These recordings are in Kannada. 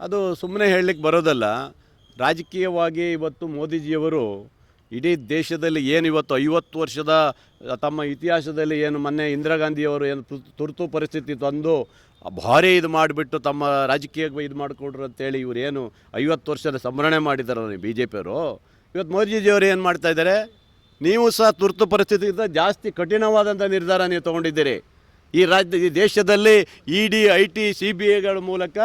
ಅದು ಸುಮ್ಮನೆ ಹೇಳಲಿಕ್ಕೆ ಬರೋದಲ್ಲ. ರಾಜಕೀಯವಾಗಿ ಇವತ್ತು ಮೋದಿಜಿಯವರು ಇಡೀ ದೇಶದಲ್ಲಿ ಏನು ಇವತ್ತು ಐವತ್ತು ವರ್ಷದ ತಮ್ಮ ಇತಿಹಾಸದಲ್ಲಿ ಏನು ಮೊನ್ನೆ ಇಂದಿರಾ ಗಾಂಧಿಯವರು ಏನು ತುರ್ತು ಪರಿಸ್ಥಿತಿ ತಂದು ಭಾರಿ ಇದು ಮಾಡಿಬಿಟ್ಟು ತಮ್ಮ ರಾಜಕೀಯ ಇದು ಮಾಡಿಕೊಡ್ರು ಅಂತೇಳಿ ಇವ್ರು ಏನು ಐವತ್ತು ವರ್ಷದ ಸಂಭ್ರಮಣೆ ಮಾಡಿದಾರಲ್ಲ ಬಿ ಜೆ ಪಿಯವರು ಇವತ್ತು ಮೋದಿಜಿಯವರು ಏನು ಮಾಡ್ತಾ ಇದ್ದಾರೆ? ನೀವು ಸಹ ತುರ್ತು ಪರಿಸ್ಥಿತಿಗಿಂತ ಜಾಸ್ತಿ ಕಠಿಣವಾದಂಥ ನಿರ್ಧಾರ ನೀವು ತೊಗೊಂಡಿದ್ದೀರಿ. ಈ ರಾಜ್ಯ, ಈ ದೇಶದಲ್ಲಿ E D I T C B ಐಗಳ ಮೂಲಕ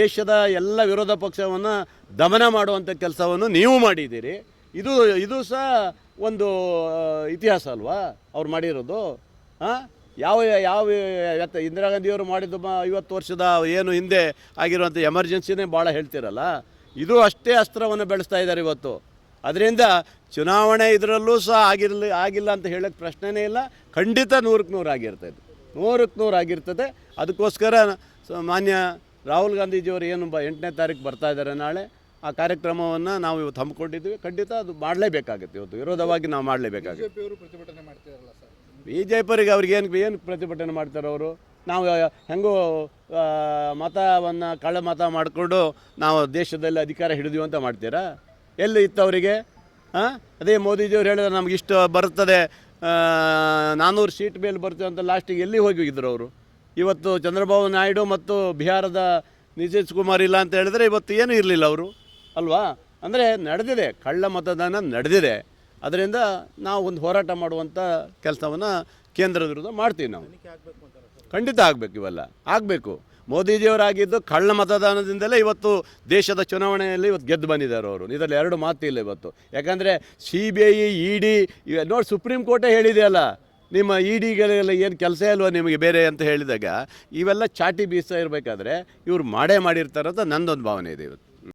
ದೇಶದ ಎಲ್ಲ ವಿರೋಧ ಪಕ್ಷವನ್ನು ದಮನ ಮಾಡುವಂಥ ಕೆಲಸವನ್ನು ನೀವು ಮಾಡಿದ್ದೀರಿ. ಇದು ಇದು ಸಹ ಒಂದು ಇತಿಹಾಸ ಅಲ್ವಾ ಅವ್ರು ಮಾಡಿರೋದು? ಹಾಂ ಯಾವ ಯಾವ ಇಂದಿರಾ ಗಾಂಧಿಯವರು ಮಾಡಿದ್ದು ಮ, ಐವತ್ತು ವರ್ಷದ ಏನು ಹಿಂದೆ ಆಗಿರುವಂಥ ಎಮರ್ಜೆನ್ಸಿನೇ ಭಾಳ ಹೇಳ್ತಿರಲ್ಲ. ಇದು ಅಷ್ಟೇ ಅಸ್ತ್ರವನ್ನು ಬೆಳೆಸ್ತಾ ಇದ್ದಾರೆ ಇವತ್ತು. ಅದರಿಂದ ಚುನಾವಣೆ ಇದರಲ್ಲೂ ಸಹ ಆಗಿರಲಿ, ಆಗಿಲ್ಲ ಅಂತ ಹೇಳೋಕ್ಕೆ ಪ್ರಶ್ನೆನೇ ಇಲ್ಲ. ಖಂಡಿತ ನೂರಕ್ಕೆ ನೂರು ಆಗಿರ್ತದೆ ನೂರಕ್ಕೆ ನೂರು ಆಗಿರ್ತದೆ. ಅದಕ್ಕೋಸ್ಕರ ಮಾನ್ಯ ರಾಹುಲ್ ಗಾಂಧೀಜಿಯವರು ಏನು ಬ ಎಂಟನೇ ತಾರೀಕು ಬರ್ತಾ ಇದ್ದಾರೆ ನಾಳೆ ಆ ಕಾರ್ಯಕ್ರಮವನ್ನು ನಾವು ಇವತ್ತು ಹಮ್ಮಿಕೊಂಡಿದ್ದೀವಿ. ಖಂಡಿತ ಅದು ಮಾಡಲೇಬೇಕಾಗುತ್ತೆ ಇವತ್ತು. ವಿರೋಧವಾಗಿ ನಾವು ಮಾಡಲೇಬೇಕಾಗುತ್ತೆ. ಬಿ ಜೆ ಪಿಯವರಿಗೆ ಅವ್ರಿಗೆ ಏನು ಏನು ಪ್ರತಿಭಟನೆ ಮಾಡ್ತಾರೆ ಅವರು? ನಾವು ಹೆಂಗೋ ಮತವನ್ನು ಕಳ್ಳ ಮತ ಮಾಡಿಕೊಂಡು ನಾವು ದೇಶದಲ್ಲಿ ಅಧಿಕಾರ ಹಿಡಿದೀವಿ ಅಂತ ಮಾಡ್ತೀರಾ? ಎಲ್ಲಿ ಇತ್ತು ಅವರಿಗೆ? ಹಾಂ ಅದೇ ಮೋದಿಜಿಯವ್ರು ಹೇಳಿದ್ರೆ ನಮಗಿಷ್ಟು ಇಷ್ಟು ಬರ್ತದೆ ನಾನ್ನೂರು ಸೀಟ್ ಮೇಲೆ ಬರ್ತೀವಿ ಅಂತ ಲಾಸ್ಟಿಗೆ ಎಲ್ಲಿ ಹೋಗಿದ್ರು ಅವರು? ಇವತ್ತು ಚಂದ್ರಬಾಬು ನಾಯ್ಡು ಮತ್ತು ಬಿಹಾರದ ನಿತೀಶ್ ಕುಮಾರ್ ಇಲ್ಲ ಅಂತ ಹೇಳಿದ್ರೆ ಇವತ್ತು ಏನೂ ಇರಲಿಲ್ಲ ಅವರು? ಅಲ್ವಾ? ಅಂದರೆ ನಡೆದಿದೆ, ಕಳ್ಳ ಮತದಾನ ನಡೆದಿದೆ. ಅದರಿಂದ ನಾವು ಒಂದು ಹೋರಾಟ ಮಾಡುವಂಥ ಕೆಲಸವನ್ನು ಕೇಂದ್ರದ ವಿರುದ್ಧ ಮಾಡ್ತೀವಿ ನಾವು. ಖಂಡಿತ ಆಗಬೇಕು ಇವೆಲ್ಲ. ಆಗಬೇಕು. ಮೋದಿಜಿಯವರಾಗಿದ್ದು ಕಳ್ಳ ಮತದಾನದಿಂದಲೇ ಇವತ್ತು ದೇಶದ ಚುನಾವಣೆಯಲ್ಲಿ ಇವತ್ತು ಗೆದ್ದು ಬಂದಿದ್ದಾರೆ ಅವರು. ಇದರಲ್ಲಿ ಎರಡು ಮಾತಿಲ್ಲ ಇವತ್ತು. ಯಾಕಂದರೆ C B I, E D ನೋಡಿ ಸುಪ್ರೀಂ ಕೋರ್ಟೇ ಹೇಳಿದೆಯಲ್ಲ ನಿಮ್ಮ ಇ ಡಿಗಳೆಲ್ಲ ಏನು ಕೆಲಸ ಇಲ್ವೋ ನಿಮಗೆ ಬೇರೆ ಅಂತ ಹೇಳಿದಾಗ, ಇವೆಲ್ಲ ಚಾಟಿ ಬೀಸ್ತಾ ಇರಬೇಕಾದ್ರೆ ಇವ್ರು ಮಾಡೇ ಮಾಡಿರ್ತಾರೆ ಅಂತ ನಂದೊಂದು ಭಾವನೆ ಇದೆ ಇವತ್ತು.